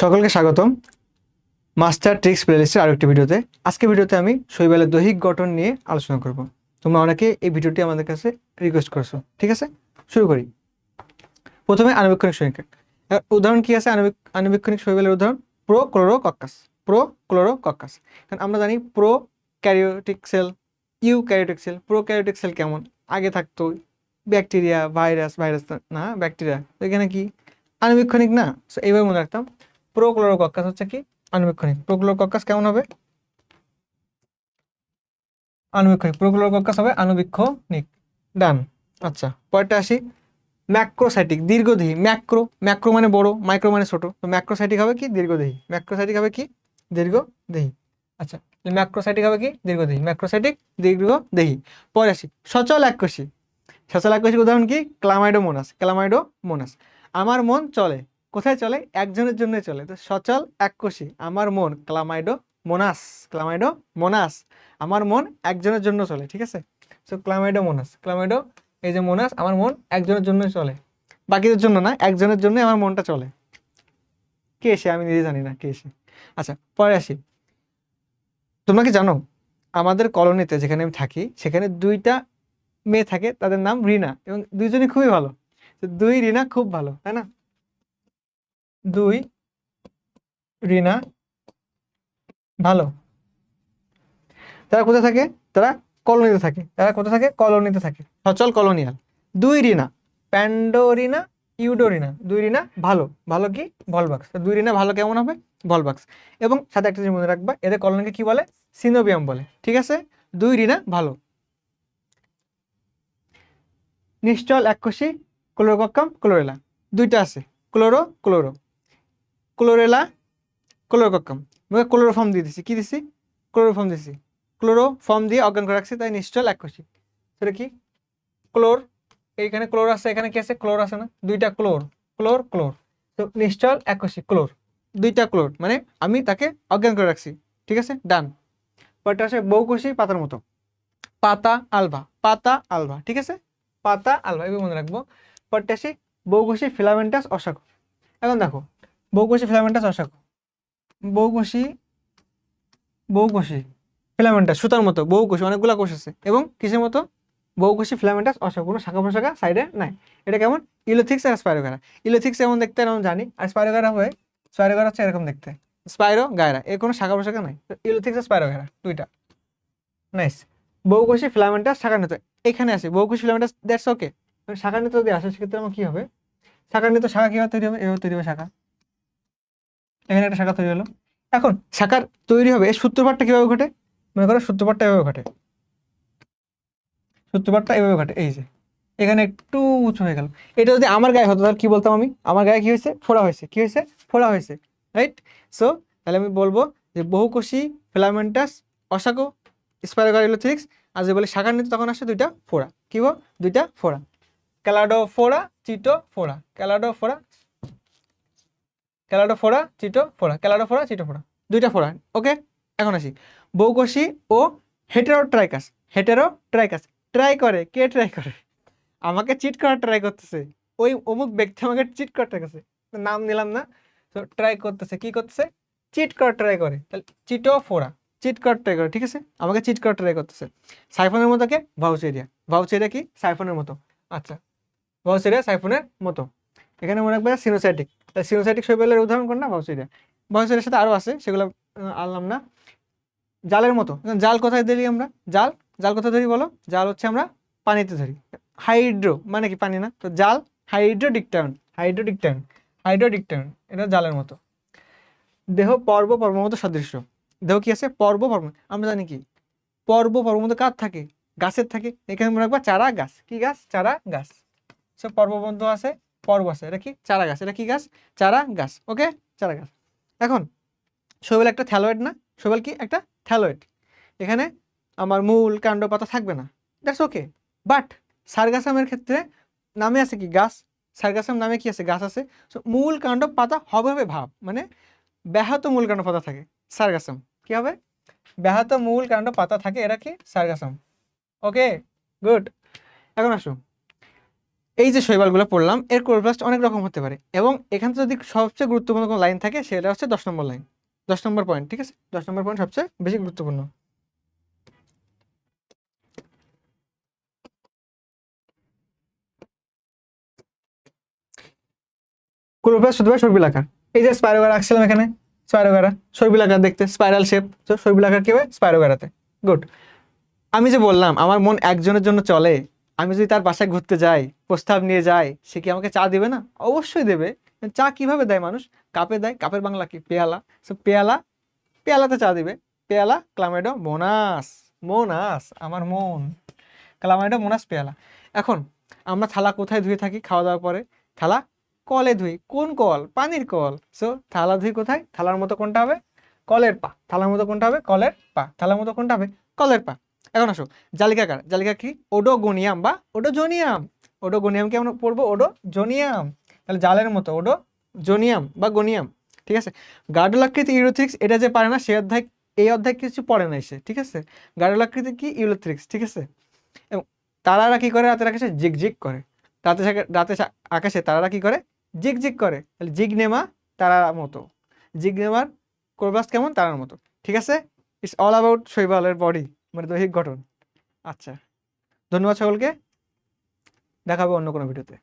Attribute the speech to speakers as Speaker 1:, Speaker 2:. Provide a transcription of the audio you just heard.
Speaker 1: সকলকে স্বাগতম master tricks প্লেলিস্টের আরেকটি ভিডিওতে। আজকে ভিডিওতে আমি শৈবালের দৈহিক গঠন নিয়ে আলোচনা করব। তোমরা অনেকে এই ভিডিওটি আমাদের কাছে রিকোয়েস্ট করছ, ঠিক আছে? শুরু করি। প্রথমে আণুবীক্ষণিক সমীক্ষা এর উদাহরণ কি আছে আণবিক আণুবীক্ষণিক শৈবালের উদাহরণ? Prochlorococcus Prochlorococcus কারণ আমরা জানি prokaryotic cell eukaryotic cell. Prokaryotic cell কেমন? আগে থাকতো ব্যাকটেরিয়া, ভাইরাস ভাইরাস না, ব্যাকটেরিয়া। তো এখানে কি? আণুবীক্ষণিক না? So এইভাবে মনে রাখতাম। প্রোক্লোরোকক্কাস হচ্ছে কি? আণুবীক্ষণিক। প্রোক্লোরোকক্কাস কেমন হবে? আণুবীক্ষণিক। প্রোক্লোরোকক্কাস হবে আণুবীক্ষণিক। ডান। আচ্ছা পরেরটা আসি। ম্যাক্রোসাইটিক, দীর্ঘদেহী। ম্যাক্রো ম্যাক্রো মানে বড়, মাইক্রো মানে ছোট। তো ম্যাক্রোসাইটিক হবে কি? দীর্ঘদেহী। ম্যাক্রোসাইটিক হবে কি? দীর্ঘদেহী। আচ্ছা ম্যাক্রোসাইটিক হবে কি? দীর্ঘদেহী। ম্যাক্রোসাইটিক, দীর্ঘদেহী। পরে আসি। সচল এককোষী সচল এককোষীর উদাহরণ কি? ক্লামাইডোমোনাস। ক্লামাইডোমোনাস। আমার মন চলে। কোথায় চলে? একজনের জন্য চলে। তো সচল, এককোষী, আমার মন, ক্লামাইডো মোনাস ক্লামাইডো মোনাস, আমার মন একজনের জন্য চলে, ঠিক আছে? সো ক্লামাইডো মোনাস, ক্লামাইডো, এই যে মোনাস, আমার মন একজনের জন্য চলে। বাকিদের জন্য না, একজনের জন্য আমার মনটা চলে। কে এসে আমি নিজে জানি না কে এসে আচ্ছা পরে আসি। তোমরা কি জানো, আমাদের কলোনিতে যেখানে আমি থাকি, সেখানে দুইটা মেয়ে থাকে, তাদের নাম রিনা এবং দুইজনই খুবই ভালো। দুই রিনা খুব ভালো, তাই না? দুই, রিনা, ভালো। তারা কোথায় থাকে? তারা কলোনিতে থাকে। তারা কোথায় থাকে? কলোনিতে থাকে। সচল কলোনিয়াল। দুই, রিনা, প্যান্ডোরিনা, ইউডোরিনা। দুই, রিনা, ভালো। ভালো কি? ভলবাক্স দুই, রিনা, ভালো কেমন হবে? ভলবাক্স এবং সাথে একটা জিনিস মনে রাখবা, এদের কলোনিকে কি বলে? সিনোবিয়াম বলে। ঠিক আছে? দুই, রিনা, ভালো। নিশ্চল, এককোষী ক্লোরোকক্কাম ক্লোরেলা। দুইটা আছে। Chloro chloro. ক্লোরেলা ক্লোরোকক্কাম মানে ক্লোরোফর্ম দিয়ে দিছি। কি দিছি? ক্লোরোফর্ম দিছি। ক্লোরোফর্ম দিয়ে অজ্ঞান করে রাখছি, তাই নিশ্চল এককোষী সেটা কি? ক্লোর এইখানে ক্লোর আছে, এখানে কি আছে? ক্লোর আছে না? দুইটা ক্লোর ক্লোর ক্লোর তো নিশ্চল এককোষী ক্লোর দুইটা ক্লোর মানে আমি তাকে অজ্ঞান করে রাখছি। ঠিক আছে? ডান পরটা আছে বহুকোষী পাতার মতো। পাতা আলভা পাতা আলভা, ঠিক আছে? পাতা আলভা, এভাবে মনে রাখব। পরটা আসি বহুকোষী ফিলামেন্টাস অশাকো এখন দেখো বহুকোষী ফিলামেন্টাস অশাকো। বহুকোষী বহুকোষী ফিলামেন্টাস, সুতার মতো বহুকোষী, অনেকগুলো কোষ আছে। এবং কিসের মতো? বহুকোষী ফিলামেন্টাস অশাকো কোনো শাখা প্রশাখা সাইডে নাই। এটা কেমন? ইলোথিক্স আর স্পাইরোগারা। ইলোথিক্স এমন দেখতে এরকম জানি। আর স্পাইরোগারা হয়, স্পাইরোগারা হচ্ছে এরকম দেখতে। স্পাইরো গায়রা এর কোনো শাখা প্রশাখা নাই ইলোথিক্স আর স্পাইরোগারা, দুইটা। নাইস। বহুকোষী ফিলামেন্টাস শাখান্বিত। এখানে আছে বহুকোষী ফিলামেন্টাস, দ্যাটস ওকে। শাখান্বিত যদি আসে, সেক্ষেত্রে আমার কী হবে? শাখান্বিত শাখা কীভাবে তৈরি হবে? এভাবে তৈরি হবে শাখা। এখানে একটা শাখা তৈরি হলো। এখন শাখার তৈরি হবে সূত্রপাতটা কীভাবে ঘটে? মনে করো সূত্রপাতটা এভাবে ঘটে। সূত্রপাতটা এভাবে ঘটে, এই যে। এখানে একটু উঁচু হয়ে গেল। এটা যদি আমার গায়ে হতো, তাহলে কি বলতাম আমি? আমার গায়ে কি হয়েছে? ফোড়া হয়েছে। কি হয়েছে? ফোড়া হয়েছে রাইট সো তাহলে আমি বলব যে বহুকোষী ফিলামেন্টাস অশাকো স্পাইরোগাইলোথিক্স আর যে বলে শাখান্বিত তখন আসে দুইটা ফোড়া। কি দুইটা ফোড়া। ক্যালাডোফোরা ক্যালাডো ক্যালাডোফোরা ক্যালাডোফোরা চিটোফোরা ক্যালাডোফোরা চিটোফোরা দুইটা ফোড়া। ওকে, এখন আসি। বহুকোষী ও হেটেরোট্রাইকাস। হেটেরোট্রাইকাস। ট্রাই করে। কে ট্রাই করে? আমাকে চিট করার ট্রাই করতেছে। ওই অমুক ব্যক্তি আমাকে চিট করার ট্রাই করছে নাম নিলাম না। তো ট্রাই করতেছে। কি করতেছে? চিট করার ট্রাই করে। তাহলে চিটোফোরা চিট করার ট্রাই করে। ঠিক আছে? আমাকে চিট করার ট্রাই করতেছে। সাইফনের মতো কে? ভাউচেরিয়া। ভাউচেরিয়া কি? সাইফনের মতো। আচ্ছা। ভাউচেরিয়া সাইফোনের মতো। এখানে মনে রাখবে সিনোসাইটিক সিনোসাইটিক শৈবালের উদাহরণ কোন না ভাউচেরিয়া ভাউচেরিয়ার সাথে আরও আছে, সেগুলো আনলাম না। জালের মতো জাল কোথায় ধরি আমরা? জাল জাল কোথায় ধরি বলো? জাল হচ্ছে আমরা পানিতে ধরি। হাইড্রো মানে কি পানি না? তো জাল হাইড্রোডিকটায়ন হাইড্রোডিকটায়ন হাইড্রোডিকটায়ন এটা জালের মতো। দেহ পর্ব পর্বর মতো সদৃশ্য। দেহ কি আছে? পর্ব পর্ব, আমরা জানি কি? পর্ব পর্ব মতো কার থাকে? গাছের থাকে। এখানে মনে রাখবা চারা গাছ। কি গাছ? চারা গাছ। সব পর্ববন্ধ আছে। পর্ব আছে। এটা কি? চারা গাছ। এটা কি গাছ? চারা গাছ। ওকে? চারা গাছ। এখন, শৈবাল একটা থ্যালয়েড না? শৈবাল কি? একটা থ্যালয়েড। এখানে আমার মূল কাণ্ড পাতা থাকবে না। দ্যাটস ওকে বাট সারগাসামের ক্ষেত্রে নামে আছে কি গাছ? সারগাসাম নামে কি আছে? গাছ আছে। সো মূল কাণ্ড পাতা হবে হবে ভাব। মানে ব্যাহত মূল কাণ্ড পাতা থাকে সারগাসাম কি হবে? ব্যাহত মূল কাণ্ড পাতা থাকে। এরা কি? সারগাসাম ওকে গুড এখন আসুন এই যে শৈবালগুলো পড়লাম, এর ক্লোরোপ্লাস্ট অনেক রকম হতে পারে এবং এখানে যদি সবচেয়ে গুরুত্বপূর্ণ কোনো লাইন থাকে, সেটা হচ্ছে দশ নম্বর লাইন দশ নম্বর পয়েন্ট ঠিক আছে? দশ নম্বর পয়েন্ট সবচেয়ে বেশি গুরুত্বপূর্ণ। ক্লোরোপ্লাস্ট হতে পারে সর্বিলাকার এই যে স্পাইরোগার রাখছিলাম এখানে স্পাইরোগারা সর্বিলাকার দেখতে স্পাইরাল শেপ তো সর্বিলাকার কি হবে স্পাইরোগারাতে গুড আমি যে বললাম, আমার মন একজনের জন্য চলে আমি যদি তার বাসায় ঘুরতে যাই, প্রস্তাব নিয়ে যাই, সে কি আমাকে চা দেবে না? অবশ্যই দেবে। চা কীভাবে দেয় মানুষ? কাপে দেয়। কাপের বাংলা কি? পেয়ালা। সো পেয়ালা, পেয়ালাতে চা দিবে। পেয়ালা ক্লামেডো মোনাস মোনাস আমার মন। ক্লামেডো মোনাস পেয়ালা। এখন, আমরা থালা কোথায় ধুয়ে থাকি খাওয়া দাওয়ার পরে? থালা কলে ধুই। কোন কল? পানির কল। সো থালা ধুই কোথায়? থালার মতো কোনটা হবে? কলের পা। থালার মতো কোনটা হবে? কলের পা। থালার মতো কোনটা হবে? কলের পা। এখন আসো জালিকাকার জালিকা কি? ওডোগোনিয়াম বা ওডোজোনিয়াম। ওডোগোনিয়ামকে আমরা পড়ব? ওডোজোনিয়াম। তাহলে জালের মতো ওডো জোনিয়াম বা গোনিয়াম, ঠিক আছে? গার্ডলাকৃতি ইউরোথ্রিক্স এটা যে পারে না, সে অধ্যায়, এই অধ্যায় কিছু পড়ে না এসে ঠিক আছে? গার্ডলাকৃতি কি? ইউরোথ্রিক্স ঠিক আছে? এবং তারারা কি করে? রাতের আকাশে জিগ জিগ করে রাতে রাতে আকাশে তারারা কি করে? জিগ জিগ করে। তাহলে জিগনেমা তারার মতো। জিগনেমার কোরবাস কেমন? তারার মতো, ঠিক আছে? ইটস অল অ্যাবাউট শৈবালের বডি মানে দৈহিক গঠন। আচ্ছা। ধন্যবাদ সকলকে। দেখাবো অন্য কোনো ভিডিওতে।